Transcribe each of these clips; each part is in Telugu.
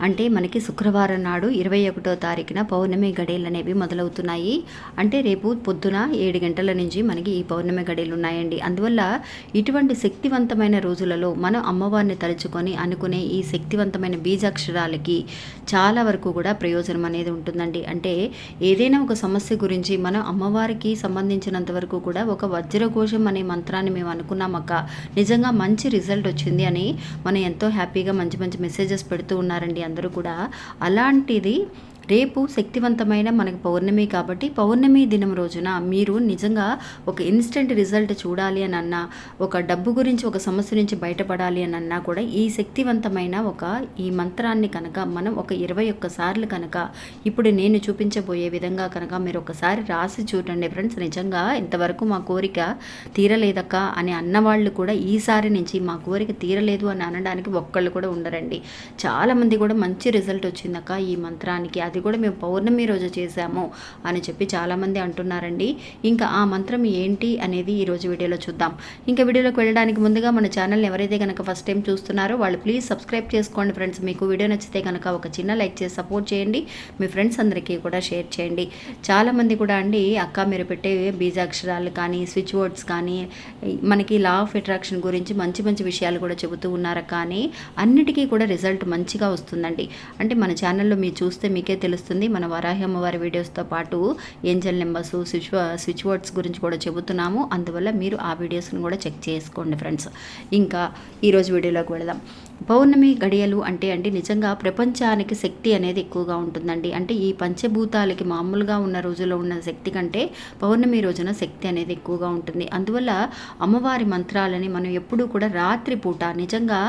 అంటే మనకి శుక్రవారం నాడు ఇరవై ఒకటో తారీఖున పౌర్ణమి గడియలు అనేవి మొదలవుతున్నాయి. అంటే రేపు పొద్దున ఏడు గంటల నుంచి మనకి ఈ పౌర్ణమి గడియలు ఉన్నాయండి అందువల్ల ఇటువంటి శక్తివంతమైన రోజులలో మనం అమ్మవారిని తలుచుకొని అనుకునే ఈ శక్తివంతమైన బీజాక్షరాలకి చాలా వరకు కూడా ప్రయోజనం అనేది ఉంటుందండి. అంటే ఏదైనా ఒక సమస్య గురించి మనం అమ్మవారికి సంబంధించినంత వరకు కూడా ఒక వజ్రకోశం అనే మంత్రాన్ని మేము అనుకున్నామక్క నిజంగా మంచి రిజల్ట్ వచ్చింది అని మనం ఎంతో హ్యాపీగా మంచి మంచి మెసేజెస్ పెడుతూ ఉన్నారండి అందరూ కూడా అలాంటిది రేపు శక్తివంతమైన మనకి పౌర్ణమి కాబట్టి పౌర్ణమి దినం రోజున మీరు నిజంగా ఒక ఇన్స్టెంట్ రిజల్ట్ చూడాలి అని అన్నా ఒక డబ్బు గురించి ఒక సమస్య నుంచి బయటపడాలి అని అన్నా కూడా ఈ శక్తివంతమైన ఒక ఈ మంత్రాన్ని కనుక మనం ఒక ఇరవై ఒక్క సార్లు కనుక ఇప్పుడు నేను చూపించబోయే విధంగా కనుక మీరు ఒకసారి రాసి చూడండి ఫ్రెండ్స్. నిజంగా ఇంతవరకు మా కోరిక తీరలేదక్క అని అన్నవాళ్ళు కూడా ఈసారి నుంచి మా కోరిక తీరలేదు అని అనడానికి ఒక్కళ్ళు కూడా ఉండరండి. చాలామంది కూడా మంచి రిజల్ట్ వచ్చిందక్క ఈ మంత్రానికి. అది కూడా మేము పౌర్ణమి రోజు చేశాము అని చెప్పి చాలామంది అంటున్నారండి. ఇంకా ఆ మంత్రం ఏంటి అనేది ఈరోజు వీడియోలో చూద్దాం. ఇంకా వీడియోలోకి వెళ్ళడానికి ముందుగా మన ఛానల్ని ఎవరైతే కనుక ఫస్ట్ టైం చూస్తున్నారో వాళ్ళు ప్లీజ్ సబ్స్క్రైబ్ చేసుకోండి ఫ్రెండ్స్ మీకు వీడియో నచ్చితే కనుక ఒక చిన్న లైక్ చేసి సపోర్ట్ చేయండి. మీ ఫ్రెండ్స్ అందరికీ కూడా షేర్ చేయండి. చాలామంది కూడా అండి అక్క మీరు పెట్టే బీజాక్షరాలు కానీ స్విచ్ వర్డ్స్ కానీ మనకి లా ఆఫ్ అట్రాక్షన్ గురించి మంచి మంచి విషయాలు కూడా చెబుతూ ఉన్నారు కానీ అన్నిటికీ కూడా రిజల్ట్ మంచిగా వస్తుందండి. అంటే మన ఛానల్లో మీరు చూస్తే మీకే తెలుస్తుంది. మన వరాహి అమ్మవారి వీడియోస్తో పాటు angel numbers switch switch words గురించి కూడా చెబుతున్నాము. అందువల్ల మీరు ఆ వీడియోస్ని కూడా చెక్ చేసుకోండి ఫ్రెండ్స్. ఇంకా ఈరోజు వీడియోలోకి వెళదాం. పౌర్ణమి గడియలు అంటే అండి నిజంగా ప్రపంచానికి శక్తి అనేది ఎక్కువగా ఉంటుందండి. అంటే ఈ పంచభూతాలకి మామూలుగా ఉన్న రోజుల్లో ఉన్న శక్తి కంటే పౌర్ణమి రోజున శక్తి అనేది ఎక్కువగా ఉంటుంది. అందువల్ల అమ్మవారి మంత్రాలని మనం ఎప్పుడూ కూడా రాత్రిపూట నిజంగా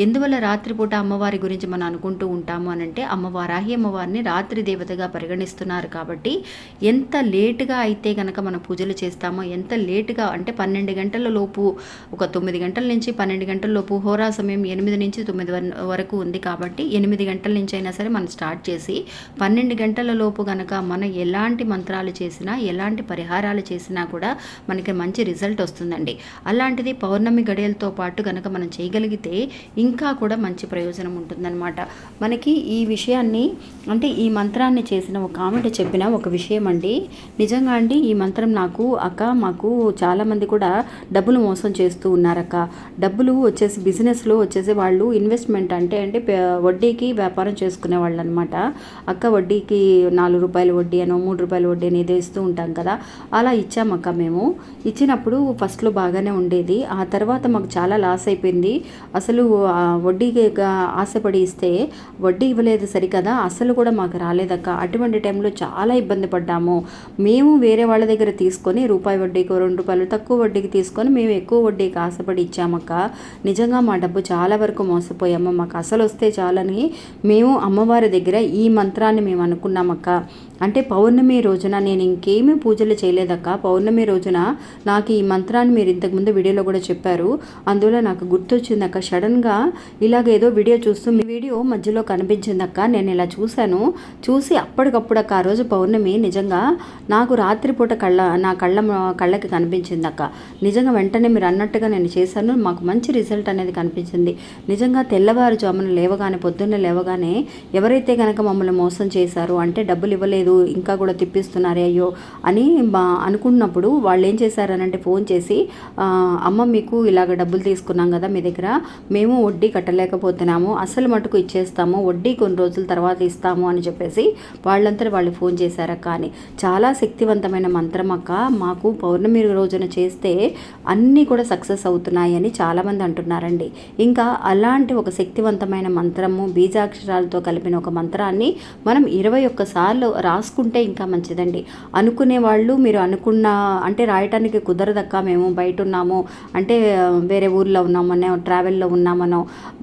ఎందువల్ల రాత్రిపూట అమ్మవారి గురించి మనం అనుకుంటూ ఉంటాము అని అంటే అమ్మవారాహి అమ్మవారిని రాత్రి దేవతగా పరిగణిస్తున్నారు కాబట్టి ఎంత లేటుగా అయితే కనుక మనం పూజలు చేస్తామో ఎంత లేటుగా అంటే పన్నెండు గంటల లోపు ఒక తొమ్మిది గంటల నుంచి పన్నెండు గంటల లోపు హోరా సమయం ఎనిమిది నుంచి తొమ్మిది వరకు ఉంది కాబట్టి ఎనిమిది గంటల నుంచి అయినా సరే మనం స్టార్ట్ చేసి పన్నెండు గంటల లోపు కనుక మనం ఎలాంటి మంత్రాలు చేసినా ఎలాంటి పరిహారాలు చేసినా కూడా మనకి మంచి రిజల్ట్ వస్తుందండి. అలాంటిది పౌర్ణమి గడియలతో పాటు కనుక మనం చేయగలిగితే ఇంకా కూడా మంచి ప్రయోజనం ఉంటుందన్నమాట. మనకి ఈ విషయాన్ని అంటే ఈ మంత్రాన్ని చేసిన ఒక ఆమెట చెప్పిన ఒక విషయం అండి నిజంగా అండి ఈ మంత్రం నాకు అక్క మాకు చాలామంది కూడా డబ్బులు మోసం చేస్తూ ఉన్నారక్క. డబ్బులు వచ్చేసి బిజినెస్లో వచ్చేసి వాళ్ళు ఇన్వెస్ట్మెంట్ అంటే అంటే వడ్డీకి వ్యాపారం చేసుకునే వాళ్ళు అనమాట అక్క వడ్డీకి నాలుగు రూపాయల వడ్డీ అనో మూడు రూపాయల వడ్డీ అని ఏదో ఇస్తూ ఉంటాం కదా. అలా ఇచ్చామక్క మేము. ఇచ్చినప్పుడు ఫస్ట్లో బాగానే ఉండేది. ఆ తర్వాత మాకు చాలా లాస్ అయిపోయింది. అసలు వడ్డీకి ఆశపడి ఇస్తే వడ్డీ ఇవ్వలేదు సరికదా. అసలు కూడా మాకు రాలేదక్క అటువంటి టైంలో చాలా ఇబ్బంది పడ్డాము. మేము వేరే వాళ్ళ దగ్గర తీసుకొని రూపాయి వడ్డీకి రెండు రూపాయలు తక్కువ వడ్డీకి తీసుకొని మేము ఎక్కువ వడ్డీకి ఆశపడి ఇచ్చామక్క నిజంగా మా డబ్బు చాలా వరకు మోసపోయాము మాకు అసలు వస్తే చాలని మేము అమ్మవారి దగ్గర ఈ మంత్రాన్ని మేము అనుకున్నామక్క. అంటే పౌర్ణమి రోజున నేను ఇంకేమీ పూజలు చేయలేదక్క. పౌర్ణమి రోజున నాకు ఈ మంత్రాన్ని మీరు ఇంతకుముందు వీడియోలో కూడా చెప్పారు. అందువల్ల నాకు గుర్తొచ్చిందక్క. సడన్గా ఇలాగ ఏదో వీడియో చూస్తూ మీ వీడియో మధ్యలో కనిపించిందక్క. నేను ఇలా చూశాను. చూసి అప్పటికప్పుడు అక్క ఆ రోజు పౌర్ణమి నిజంగా నాకు రాత్రిపూట కళ్ళ నా కళ్ళ కళ్ళకి కనిపించిందక్క. నిజంగా వెంటనే మీరు అన్నట్టుగా నేను చేశాను. మాకు మంచి రిజల్ట్ అనేది కనిపించింది. నిజంగా తెల్లవారుజామున లేవగానే పొద్దున్నే లేవగానే ఎవరైతే కనుక మమ్మల్ని మోసం చేశారో అంటే డబ్బులు ఇవ్వలేదు ఇంకా కూడా తిప్పిస్తున్నారే అయ్యో అని మా అనుకున్నప్పుడు వాళ్ళు ఏం చేశారనంటే ఫోన్ చేసి అమ్మ మీకు ఇలాగ డబ్బులు తీసుకున్నాం కదా మీ దగ్గర మేము వడ్డీ కట్టలేకపోతున్నాము అసలు మటుకు ఇచ్చేస్తాము వడ్డీ కొన్ని రోజుల తర్వాత ఇస్తాము అని చెప్పేసి వాళ్ళంతా వాళ్ళు ఫోన్ చేశారక్క అని. చాలా శక్తివంతమైన మంత్రం అక్క. మాకు పౌర్ణమి రోజున చేస్తే అన్నీ కూడా సక్సెస్ అవుతున్నాయి అని చాలామంది అంటున్నారండి. ఇంకా అలా అలాంటి ఒక శక్తివంతమైన మంత్రము బీజాక్షరాలతో కలిపిన ఒక మంత్రాన్ని మనం ఇరవై ఒక్కసార్లు రాసుకుంటే ఇంకా మంచిదండి. అనుకునే వాళ్ళు మీరు అనుకున్న అంటే రాయటానికి కుదరదక్క మేము బయట ఉన్నాము అంటే వేరే ఊర్లో ఉన్నామనో ట్రావెల్లో ఉన్నామనో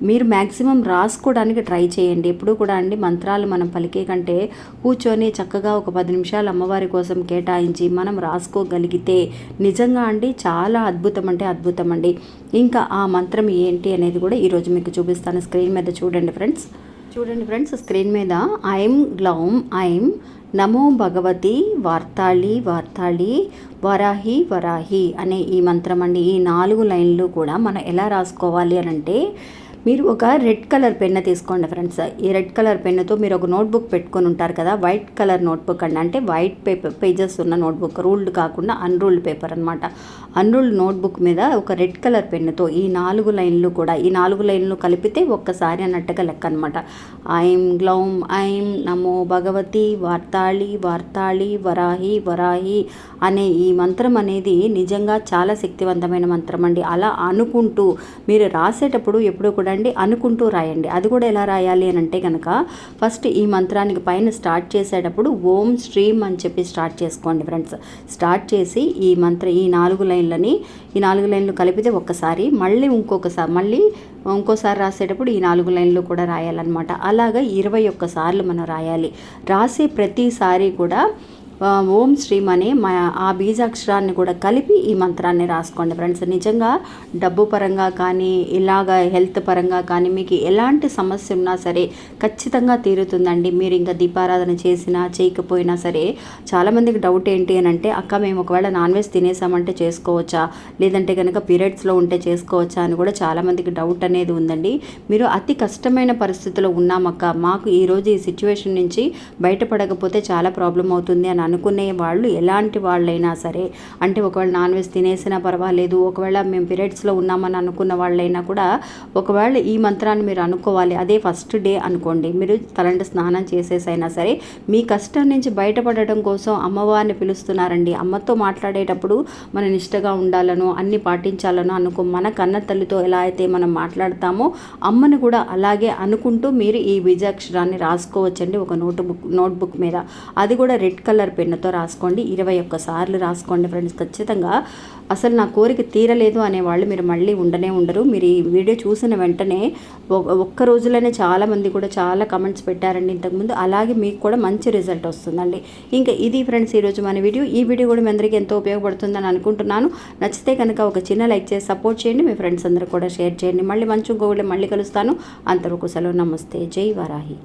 మీరు మ్యాక్సిమం రాసుకోవడానికి ట్రై చేయండి. ఎప్పుడు కూడా అండి మంత్రాలు మనం పలికే కంటే కూర్చొని చక్కగా ఒక పది నిమిషాలు అమ్మవారి కోసం కేటాయించి మనం రాసుకోగలిగితే నిజంగా అండి చాలా అద్భుతం అంటే అద్భుతం అండి. ఇంకా ఆ మంత్రం ఏంటి అనేది కూడా ఈరోజు మీకు చూపిస్తాను స్క్రీన్ మీద చూడండి ఫ్రెండ్స్. చూడండి ఫ్రెండ్స్ స్క్రీన్ మీద ఐం గ్లౌం ఐం నమో భగవతి వార్తాళి వార్తాళి వరాహి వరాహి అనే ఈ మంత్రం అండి. ఈ నాలుగు లైన్లు కూడా మనం ఎలా రాసుకోవాలి అని అంటే మీరు ఒక రెడ్ కలర్ పెన్ తీసుకోండి ఫ్రెండ్స్. ఈ రెడ్ కలర్ పెన్నుతో మీరు ఒక నోట్బుక్ పెట్టుకొని ఉంటారు కదా వైట్ కలర్ నోట్బుక్ అండి. అంటే వైట్ పేపర్ పేజెస్ ఉన్న నోట్బుక్ రూల్డ్ కాకుండా అన్రూల్డ్ పేపర్ అనమాట అన్రూల్డ్ నోట్బుక్ మీద ఒక రెడ్ కలర్ పెన్నుతో ఈ నాలుగు లైన్లు కూడా ఈ నాలుగు లైన్లు కలిపితే ఒక్కసారి అన్నట్టుగా లెక్క అనమాట ఐం గ్లౌం ఐం నమో భగవతి వార్తాళి వార్తాళి వరాహి వరాహి అనే ఈ మంత్రం అనేది నిజంగా చాలా శక్తివంతమైన మంత్రం అండి. అలా అనుకుంటూ మీరు రాసేటప్పుడు ఎప్పుడూ కూడా రండి అనుకుంటూ రాయండి. అది కూడా ఎలా రాయాలి అని అంటే కనుక ఫస్ట్ ఈ మంత్రానికి పైన స్టార్ట్ చేసేటప్పుడు ఓం స్ట్రీమ్ అని చెప్పి స్టార్ట్ చేసుకోండి ఫ్రెండ్స్ స్టార్ట్ చేసి ఈ మంత్ర ఈ నాలుగు లైన్లని ఈ నాలుగు లైన్లు కలిపితే ఒక్కసారి మళ్ళీ ఇంకొకసారి మళ్ళీ ఇంకోసారి రాసేటప్పుడు ఈ నాలుగు లైన్లు కూడా రాయాలన్నమాట. అలాగా ఇరవై ఒక్కసార్లు మనం రాయాలి. రాసే ప్రతిసారి కూడా ఓం శ్రీమ్ అనే మా ఆ బీజాక్షరాన్ని కూడా కలిపి ఈ మంత్రాన్ని రాసుకోండి. ఫ్రెండ్స్ నిజంగా డబ్బు పరంగా కానీ ఇలాగ హెల్త్ పరంగా కానీ మీకు ఎలాంటి సమస్య ఉన్నా సరే ఖచ్చితంగా తీరుతుందండి. మీరు ఇంకా దీపారాధన చేసినా చేయకపోయినా సరే చాలామందికి డౌట్ ఏంటి అని అంటే అక్క మేము ఒకవేళ నాన్ వెజ్ తినేసామంటే చేసుకోవచ్చా? లేదంటే కనుక పీరియడ్స్లో ఉంటే చేసుకోవచ్చా? అని కూడా చాలామందికి డౌట్ అనేది ఉందండి. మీరు అతి కష్టమైన పరిస్థితిలో ఉన్నామక్క. మాకు ఈరోజు ఈ సిచ్యువేషన్ నుంచి బయటపడకపోతే చాలా ప్రాబ్లం అవుతుంది అని అనుకునే వాళ్ళు ఎలాంటి వాళ్ళైనా సరే అంటే ఒకవేళ నాన్ వెజ్ తినేసినా పర్వాలేదు ఒకవేళ మేము పీరియడ్స్లో ఉన్నామని అనుకున్న వాళ్ళైనా కూడా ఒకవేళ ఈ మంత్రాన్ని మీరు అనుకోవాలి అదే ఫస్ట్ డే అనుకోండి మీరు తలంటి స్నానం చేసేసైనా సరే మీ కష్టం నుంచి బయటపడటం కోసం అమ్మవారిని పిలుస్తున్నారండి. అమ్మతో మాట్లాడేటప్పుడు మన నిష్టగా ఉండాలను అన్ని పాటించాలను అనుకో మన కన్న తల్లితో ఎలా అయితే మనం మాట్లాడతామో అమ్మను కూడా అలాగే అనుకుంటూ మీరు ఈ బీజాక్షరాన్ని రాసుకోవచ్చండి ఒక నోట్ బుక్ నోట్బుక్ మీద. అది కూడా రెడ్ కలర్ పెన్నుతో రాసుకోండి. ఇరవై ఒక్క సార్లు రాసుకోండి ఫ్రెండ్స్. ఖచ్చితంగా అసలు నా కోరిక తీరలేదు అనేవాళ్ళు మీరు మళ్ళీ ఉండనే ఉండరు. మీరు ఈ వీడియో చూసిన వెంటనే ఒక్క రోజులోనే చాలామంది కూడా చాలా కమెంట్స్ పెట్టారండి ఇంతకుముందు అలాగే మీకు కూడా మంచి రిజల్ట్ వస్తుందండి. ఇంకా ఇది ఫ్రెండ్స్ ఈరోజు మన వీడియో. ఈ వీడియో కూడా మీ అందరికీ ఎంతో ఉపయోగపడుతుందని అనుకుంటున్నాను. నచ్చితే కనుక ఒక చిన్న లైక్ చేసి సపోర్ట్ చేయండి. మీ ఫ్రెండ్స్ అందరూ కూడా షేర్ చేయండి. మళ్ళీ మంచి ఇంకొకటి మళ్ళీ కలుస్తాను. అంతవరకు సెలవు. నమస్తే. జై వరాహి.